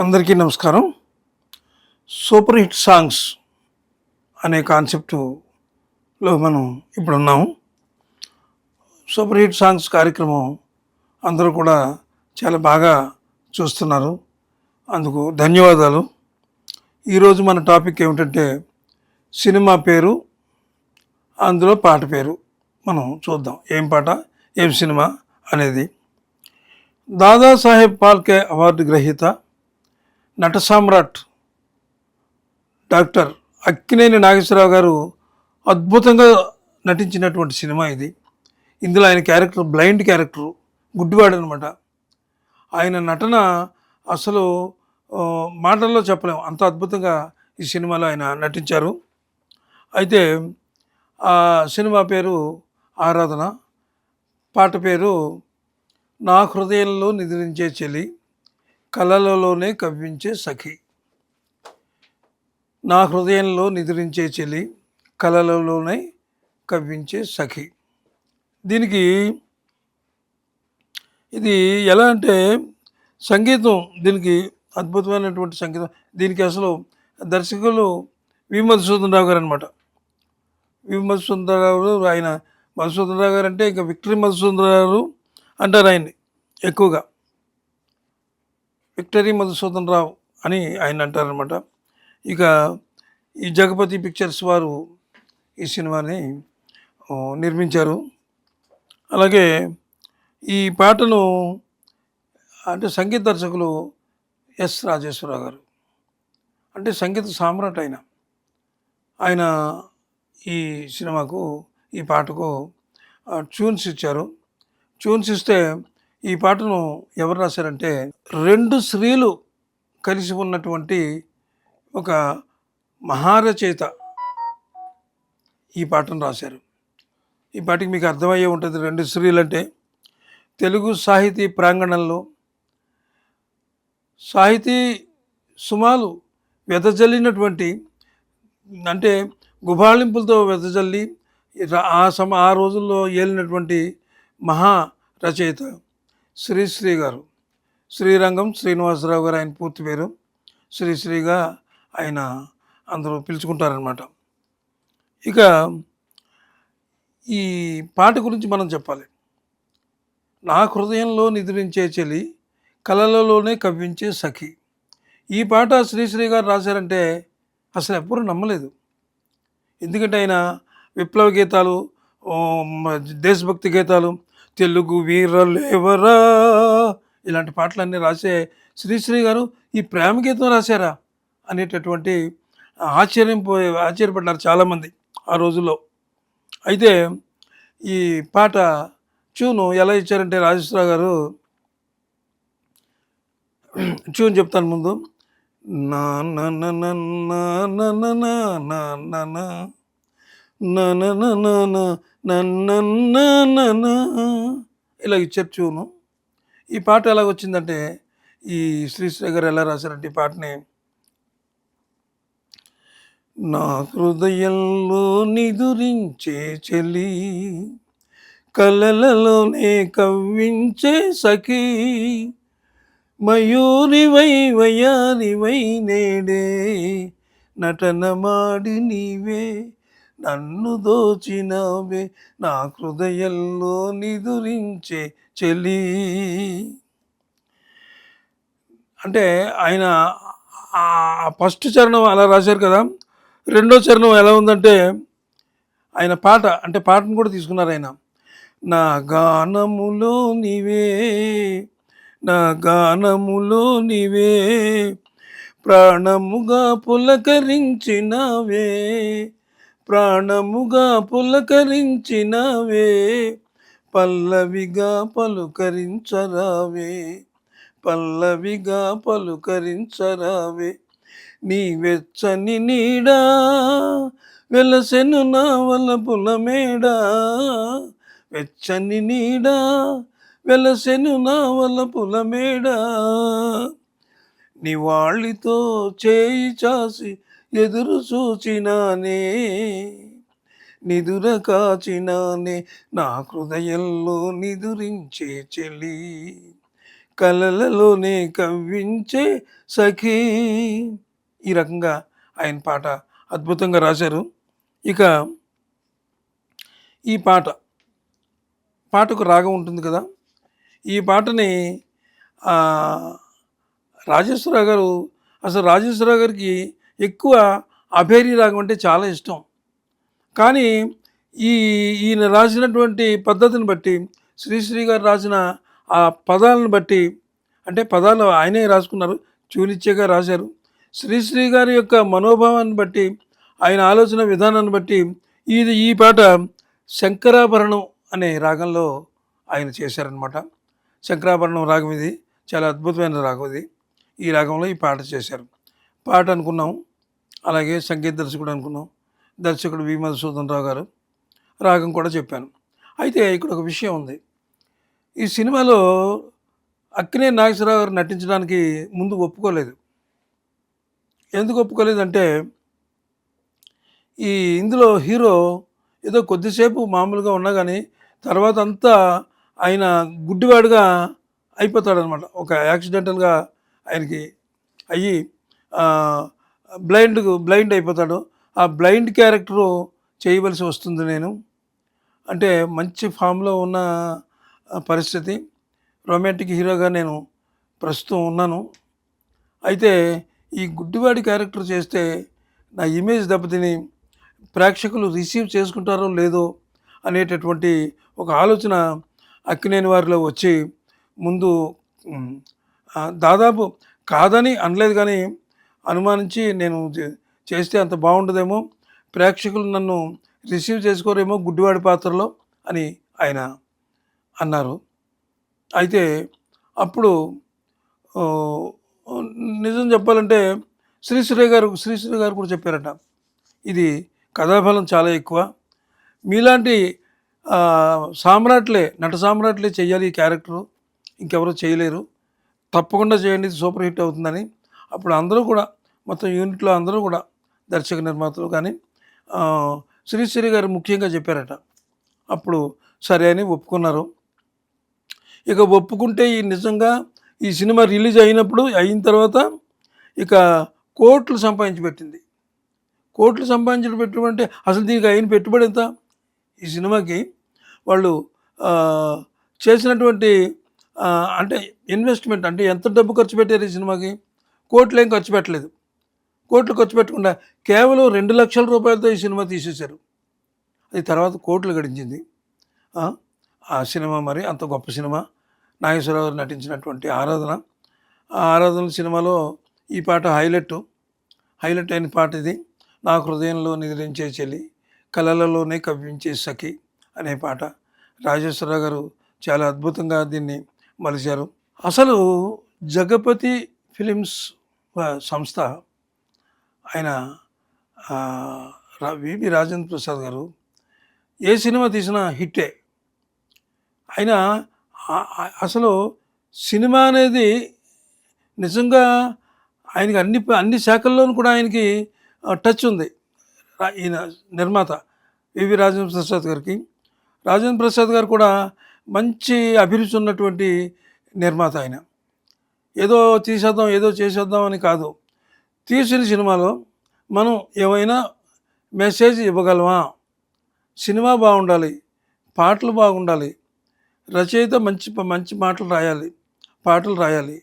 అందరికీ నమస్కారం. Super hit songs అనే కాన్సెప్టులో మనం ఇప్పుడు ఉన్నాము. సూపర్ హిట్ సాంగ్స్ కార్యక్రమం అందరూ కూడా చాలా బాగా చూస్తున్నారు. అందుకు ధన్యవాదాలు. ఈరోజు మన టాపిక్ ఏమిటంటే సినిమా పేరు అందులో పాట పేరు. మనం చూద్దాం. ఏం పాట ఏం సినిమా అనేది. దాదాసాహెబ్ పాల్కే అవార్డు గ్రహీత నట సామ్రాట్ డాక్టర్ అక్కినేని నాగేశ్వరరావు గారు అద్భుతంగా నటించినటువంటి సినిమా ఇది. ఇందులో ఆయన క్యారెక్టర్ బ్లైండ్ క్యారెక్టర్ గుడ్డివాడు అనమాట ఆయన నటన అసలు మాటల్లో చెప్పలేము అంత అద్భుతంగా ఈ సినిమాలో ఆయన నటించారు. అయితే ఆ సినిమా పేరు ఆరాధన పాట పేరు నా హృదయంలో నిద్రించే చెలి. కలలలోనే కవ్వించే సఖి. నా హృదయంలో నిద్రించే చెలి కలలలోనే కవ్వించే సఖి. దీనికి ఇది ఎలా అంటే సంగీతం దీనికి అద్భుతమైనటువంటి సంగీతం. దీనికి అసలు దర్శకులు వి. మధుసూదన్ రావు గారు అనమాట వి. మధుసూదన్ ఆయన. మధుసూదన్ రావు గారు అంటే ఇంకా విక్టరీ మధుసూదన్ అంటారు ఆయన్ని ఎక్కువగా. విక్టరీ మధుసూదన్ రావు అని ఆయన అంటారనమాట ఇక ఈ జగపతి పిక్చర్స్ వారు ఈ సినిమాని నిర్మించారు. అలాగే ఈ పాటను అంటే సంగీత దర్శకులు ఎస్ రాజేశ్వరరావు గారు. అంటే సంగీత సామ్రాట్ ఆయన. ఆయన ఈ సినిమాకు ఈ పాటకు ట్యూన్స్ ఇచ్చారు. ట్యూన్స్ ఇస్తే ఈ పాటను ఎవరు రాశారంటే రెండు స్త్రీలు కలిసి ఉన్నటువంటి ఒక మహారచయిత ఈ పాటను రాశారు. ఈ పాటకి మీకు అర్థమయ్యే ఉంటుంది రెండు స్త్రీలు అంటే తెలుగు సాహితీ ప్రాంగణంలో సాహితీ సుమాలు వెదజల్లినటువంటి అంటే గుబాళింపులతో వెదజల్లి ఆ సమ ఆ రోజుల్లో ఏలినటువంటి మహా రచయిత శ్రీశ్రీ గారు. శ్రీరంగం శ్రీనివాసరావు గారు ఆయన పూర్తి పేరు. శ్రీశ్రీగా ఆయన అందరూ పిలుచుకుంటారనమాట ఇక ఈ పాట గురించి మనం చెప్పాలి. నా హృదయంలో నిద్రించే చెలి కలలలోనే కవ్వించే సఖి. ఈ పాట శ్రీశ్రీ గారు రాశారంటే అసలు ఎవ్వరూ నమ్మలేదు. ఎందుకంటే ఆయన విప్లవ గీతాలు దేశభక్తి గీతాలు తెలుగు వీరలేవరా ఇలాంటి పాటలన్నీ రాసే శ్రీశ్రీ గారు ఈ ప్రేమ గీతం రాశారా అనేటటువంటి ఆశ్చర్యం పోయి ఆశ్చర్యపడ్డారు చాలామంది ఆ రోజుల్లో అయితే ఈ పాట ట్యూను ఎలా ఇచ్చారంటే రాజేశ్వరరావు గారు ట్యూన్ చెప్తాను ముందు నా నా నా నా నా నా నా నా ఇలా ఇచ్చారు ట్యూను ఈ పాట ఎలా వచ్చిందంటే ఈ శ్రీశ్రీ గారు ఎలా రాశారంటే ఈ పాటని. నా హృదయంలో నిదురించే చెలి కలలలోనే కవ్వించే సఖీ మయూరివై వయారివై నేడే నటనమాడి నీవే నన్ను దోచినవే నా హృదయంలో నిదురించే చెలి. అంటే ఆయన ఫస్ట్ చరణం అలా రాశారు కదా రెండో చరణం ఎలా ఉందంటే ఆయన పాట అంటే పాటను కూడా తీసుకున్నారు ఆయన. నా గానములో నీవే నా గానములో నీవే ప్రాణముగా పులకరించినవే. ప్రాణముగా పులకరించినవే పల్లవిగా పలుకరించరావే పల్లవిగా పలుకరించరావే. నీ వెచ్చని నీడా వెలసెను నా వలపుల మేడా వెచ్చని నీడా వెలసెను నా వలపుల మేడా. నివాళితో చేయి చాసి ఎదురు చూచినానే నిదుర కాచినానే నా హృదయంలో నిదురించే చెలి కలలలోనే కవ్వించే సఖీ. ఈ రకంగా ఆయన పాట అద్భుతంగా రాశారు. ఇక ఈ పాట పాటకు రాగం ఉంటుంది కదా. ఈ పాటని ఆ, రాజేశ్వరరావు గారు అసలు రాజేశ్వరరావు గారికి ఎక్కువ అభేరి రాగం అంటే చాలా ఇష్టం. కానీ ఈ ఈయన రాసినటువంటి పద్ధతిని బట్టి శ్రీశ్రీ గారు రాసిన ఆ పదాలను బట్టి అంటే పదాలు ఆయనే రాసుకున్నారు చూలిచ్చేగా రాశారు. శ్రీశ్రీ గారి యొక్క మనోభావాన్ని బట్టి ఆయన ఆలోచన విధానాన్ని బట్టి ఇది ఈ పాట శంకరాభరణం అనే రాగంలో ఆయన చేశారనమాట శంకరాభరణం రాగం ఇది చాలా అద్భుతమైన రాగం ఇది. ఈ రాగంలో ఈ పాట చేశారు. పాట అనుకున్నాం. అలాగే సంగీత దర్శకుడు అనుకున్నాం. దర్శకుడు వి మధుసూదన్ రావు గారు. రాగం కూడా చెప్పాను. అయితే ఇక్కడ ఒక విషయం ఉంది. ఈ సినిమాలో అక్కినే నాగేశ్వరరావు గారు నటించడానికి ముందు ఒప్పుకోలేదు. ఎందుకు ఒప్పుకోలేదంటే ఈ ఇందులో హీరో ఏదో కొద్దిసేపు మామూలుగా ఉన్నా కానీ తర్వాత అంతా ఆయన గుడ్డివాడుగా అయిపోతాడనమాట ఒక యాక్సిడెంటల్గా ఆయనకి అయ్యి బ్లైండ్ బ్లైండ్ అయిపోతాడు. ఆ బ్లైండ్ క్యారెక్టరు చేయవలసి వస్తుంది నేను. అంటే మంచి ఫామ్లో ఉన్న పరిస్థితి. రొమాంటిక్ హీరోగా నేను ప్రస్తుతం ఉన్నాను. అయితే ఈ గుడ్డివాడి క్యారెక్టర్ చేస్తే నా ఇమేజ్ దెబ్బతిని ప్రేక్షకులు రిసీవ్ చేసుకుంటారో లేదో అనేటటువంటి ఒక ఆలోచన అక్కినేని వారిలో వచ్చి ముందు దాదాపు కాదని అనలేదు కానీ అనుమానించి నేను చే- చేస్తే అంత బాగుండదేమో. ప్రేక్షకులు నన్ను రిసీవ్ చేసుకోరేమో గుడ్డివాడి పాత్రలో అని ఆయన అన్నారు. అయితే అప్పుడు నిజం చెప్పాలంటే శ్రీశ్రీ గారు శ్రీశ్రీ గారు కూడా చెప్పారట. ఇది కథాఫలం చాలా ఎక్కువ. మీలాంటి సామ్రాట్లే నట సామ్రాట్లే చేయాలి ఈ క్యారెక్టరు. ఇంకెవరూ చేయలేరు. తప్పకుండా చేయండి సూపర్ హిట్ అవుతుందని. అప్పుడు అందరూ కూడా మొత్తం యూనిట్లో అందరూ కూడా దర్శక నిర్మాతలు కానీ శ్రీశ్రీ గారు ముఖ్యంగా చెప్పారట. అప్పుడు సరే అని ఒప్పుకున్నారు. ఇక ఒప్పుకుంటే ఈ నిజంగా ఈ సినిమా రిలీజ్ అయినప్పుడు అయిన తర్వాత ఇక కోట్లు సంపాదించి పెట్టింది. కోట్లు సంపాదించిన పెట్టుబడి అసలు దీనికి అయిన పెట్టుబడి ఎంత? ఈ సినిమాకి వాళ్ళు చేసినటువంటి అంటే ఇన్వెస్ట్మెంట్ అంటే ఎంత డబ్బు ఖర్చు పెట్టారు ఈ సినిమాకి? కోట్లు ఏం ఖర్చు పెట్టలేదు. కోట్లు ఖర్చు పెట్టకుండా కేవలం రెండు లక్షల రూపాయలతో ఈ సినిమా తీసేశారు. అది తర్వాత కోట్లు గడించింది. ఆ, సినిమా మరి అంత గొప్ప సినిమా. నాగేశ్వరరావు గారు నటించినటువంటి ఆరాధన. ఆ ఆరాధన సినిమాలో ఈ పాట హైలైట్. హైలైట్ అయిన పాట ఇది. నా హృదయంలో నిద్రించే చెల్లి కలలలోనే కవ్వించే సఖి అనే పాట. రాజేశ్వరరావు గారు చాలా అద్భుతంగా దీన్ని మలిచారు. అసలు జగపతి ఫిలిమ్స్ సంస్థ ఆయన రా- వివి రాజేంద్ర ప్రసాద్ గారు ఏ సినిమా తీసినా హిట్టే. ఆయన అసలు సినిమా అనేది నిజంగా ఆయనకి అన్ని అన్ని శాఖల్లోనూ కూడా ఆయనకి టచ్ ఉంది. ఈయన నిర్మాత వివి రాజేంద్ర ప్రసాద్ గారికి. రాజేంద్ర ప్రసాద్ గారు కూడా మంచి అభిరుచి ఉన్నటువంటి నిర్మాత ఆయన. ఏదో తీసేద్దాం ఏదో చేసేద్దాం అని కాదు. తీసిన సినిమాలో మనం ఏమైనా మెసేజ్ ఇవ్వగలమా? సినిమా బాగుండాలి పాటలు బాగుండాలి రచయిత మంచి మంచి మాటలు రాయాలి పాటలు రాయాలి.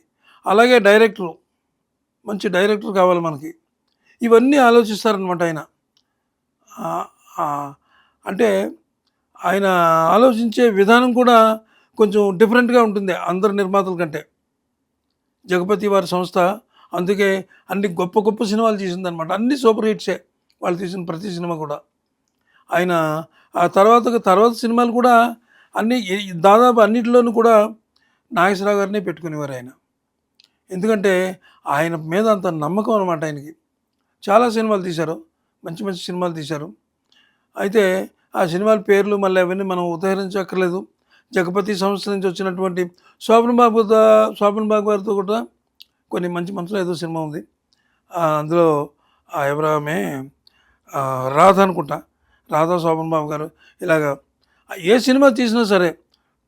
అలాగే డైరెక్టరు మంచి డైరెక్టర్ కావాలి మనకి. ఇవన్నీ ఆలోచిస్తారనమాట ఆయన. అంటే ఆయన ఆలోచించే విధానం కూడా కొంచెం డిఫరెంట్గా ఉంటుంది అందరు నిర్మాతల కంటే. జగపతి వారి సంస్థ అందుకే అన్ని గొప్ప గొప్ప సినిమాలు తీసిందనమాట అన్ని సూపర్ హిట్సే వాళ్ళు తీసిన ప్రతి సినిమా కూడా. ఆయన ఆ తర్వాత తర్వాత సినిమాలు కూడా అన్ని దాదాపు అన్నిటిలోనూ కూడా నాగేశ్వరరావు గారినే పెట్టుకునేవారు ఆయన. ఎందుకంటే ఆయన మీద అంత నమ్మకం అనమాట ఆయనకి. చాలా సినిమాలు తీశారు. మంచి మంచి సినిమాలు తీశారు. అయితే ఆ సినిమాల పేర్లు మళ్ళీ అవన్నీ మనం ఉదహరించక్కర్లేదు. జగపతి సంస్థ నుంచి వచ్చినటువంటి శోభన్ బాబు శోభన్ బాబు గారితో కూడా కొన్ని మంచి మనసులో ఏదో సినిమా ఉంది. అందులో ఆ ఎవరామే రాధ అనుకుంటా. రాధా శోభన్ బాబు గారు ఇలాగా ఏ సినిమా తీసినా సరే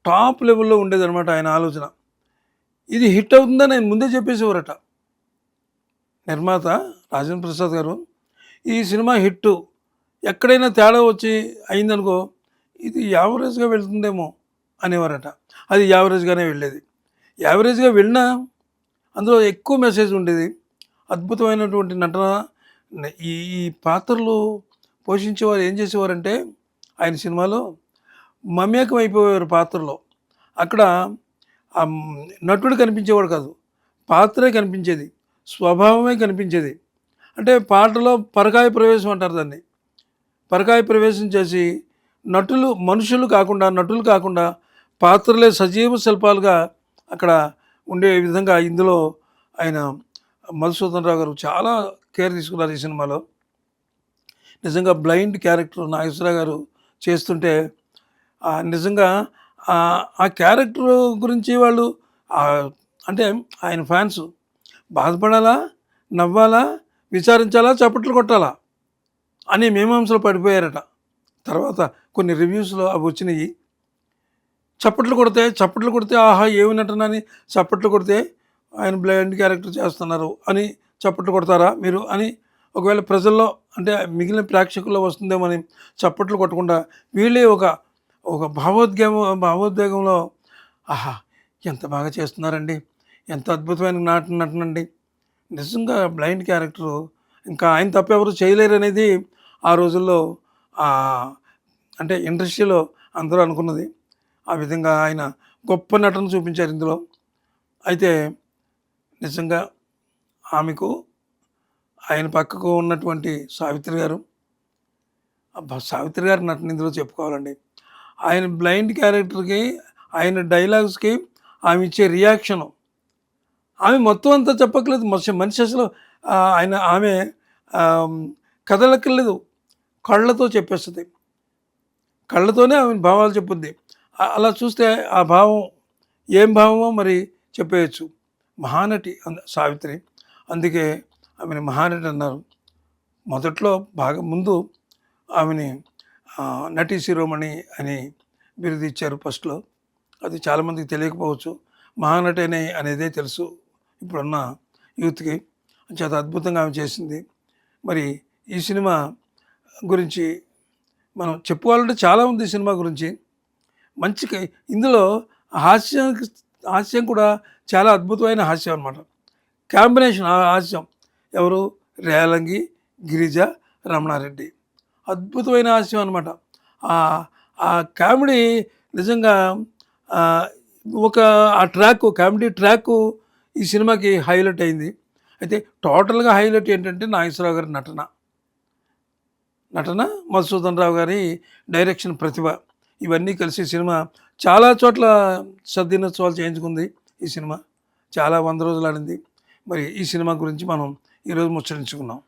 టాప్ లెవెల్లో ఉండేదన్నమాట ఆయన ఆలోచన. ఇది హిట్ అవుతుందని ఆయన ముందే చెప్పేసేవారట. నిర్మాత రాజేంద్ర ప్రసాద్ గారు ఈ సినిమా హిట్ ఎక్కడైనా తేడా వచ్చి అయిందనుకో ఇది యావరేజ్గా వెళ్తుందేమో అనేవారట. అది యావరేజ్గానే వెళ్ళేది. యావరేజ్గా వెళ్ళినా అందులో ఎక్కువ మెసేజ్ ఉండేది. అద్భుతమైనటువంటి నటన. ఈ ఈ పాత్రలు పోషించేవారు ఏం చేసేవారంటే ఆయన సినిమాలో మమేకం అయిపోయేవారు పాత్రలో. అక్కడ ఆ నటుడు కనిపించేవాడు కాదు. పాత్రే కనిపించేది. స్వభావమే కనిపించేది. అంటే పాటలో పరకాయ ప్రవేశం అంటారు దాన్ని. పరకాయ ప్రవేశం చేసి నటులు మనుషులు కాకుండా నటులు కాకుండా పాత్రలే సజీవ శిల్పాలుగా అక్కడ ఉండే విధంగా ఇందులో ఆయన మధుసూదన్ రావు గారు చాలా కేర్ తీసుకున్నారు ఈ సినిమాలో. నిజంగా బ్లైండ్ క్యారెక్టర్ నాగేశ్వరరావు గారు చేస్తుంటే నిజంగా ఆ- క్యారెక్టర్ గురించి వాళ్ళు అంటే ఆయన ఫ్యాన్స్ బాధపడాలా నవ్వాలా విచారించాలా చప్పట్లు కొట్టాలా అనే మీమాంసలు పడిపోయారట. తర్వాత కొన్ని రివ్యూస్లో అవి వచ్చినాయి. చప్పట్లు కొడితే చప్పట్లు కొడితే ఆహా ఏమి నటన అని చప్పట్లు కొడితే ఆయన బ్లైండ్ క్యారెక్టర్ చేస్తున్నారు అని చప్పట్లు కొడతారా మీరు అని ఒకవేళ ప్రజల్లో అంటే మిగిలిన ప్రేక్షకుల్లో వస్తుందేమని చప్పట్లు కొట్టకుండా వీళ్ళే ఒక ఒక భావోద్వేగం భావోద్వేగంలో ఆహా ఎంత బాగా చేస్తున్నారండి ఎంత అద్భుతమైన నాట నటనండి. నిజంగా బ్లైండ్ క్యారెక్టరు ఇంకా ఆయన తప్ప ఎవరు చేయలేరు అనేది ఆ రోజుల్లో అంటే ఇండస్ట్రీలో అందరూ అనుకున్నది. ఆ విధంగా ఆయన గొప్ప నటన చూపించారు ఇందులో. అయితే నిజంగా ఆమెకు ఆయన పక్కకు ఉన్నటువంటి సావిత్రి గారు సావిత్రి గారి నటన ఇందులో చెప్పుకోవాలండి. ఆయన బ్లైండ్ క్యారెక్టర్కి ఆయన డైలాగ్స్కి ఆమె ఇచ్చే రియాక్షను ఆమె మొత్తం అంతా చెప్పక్కర్లేదు. మనిషి మనిషి అసలు ఆయన ఆమె కదలక్కర్లేదు. కళ్ళతో చెప్పేస్తుంది. కళ్ళతోనే ఆమె భావాలు చెప్పుద్ది. అలా చూస్తే ఆ భావం ఏం భావమో మరి చెప్పేయచ్చు. మహానటి అంద- సావిత్రి అందుకే ఆమెను మహానటి అన్నారు. మొదట్లో బాగా ముందు ఆమెని నటి శిరోమణి అని బిరుదు ఇచ్చారు ఫస్ట్లో. అది చాలామందికి తెలియకపోవచ్చు. మహానటి అనే అనేదే తెలుసు ఇప్పుడున్న యూత్కి. చేత అద్భుతంగా ఆమె చేసింది. మరి ఈ సినిమా గురించి మనం చెప్పుకోవాలంటే చాలా ఉంది సినిమా గురించి. మంచి ఇందులో హాస్యం హాస్యం కూడా చాలా అద్భుతమైన హాస్యం అనమాట కాంబినేషన్ ఆ హాస్యం ఎవరు? రేలంగి గిరిజ రమణారెడ్డి. అద్భుతమైన హాస్యం అనమాట ఆ కామెడీ నిజంగా ఒక ఆ ట్రాక్ కామెడీ ట్రాక్ ఈ సినిమాకి హైలైట్ అయింది. అయితే టోటల్గా హైలైట్ ఏంటంటే నాగేశ్వరరావు గారి నటన. నటన మధుసూదన్ రావు గారి డైరెక్షన్ ప్రతిభ. ఇవన్నీ కలిసి సినిమా చాలా చోట్ల సద్దినోత్సవాలు చేయించుకుంది ఈ సినిమా. చాలా వంద రోజులు ఆడింది. మరి ఈ సినిమా గురించి మనం ఈరోజు ముచ్చరించుకున్నాం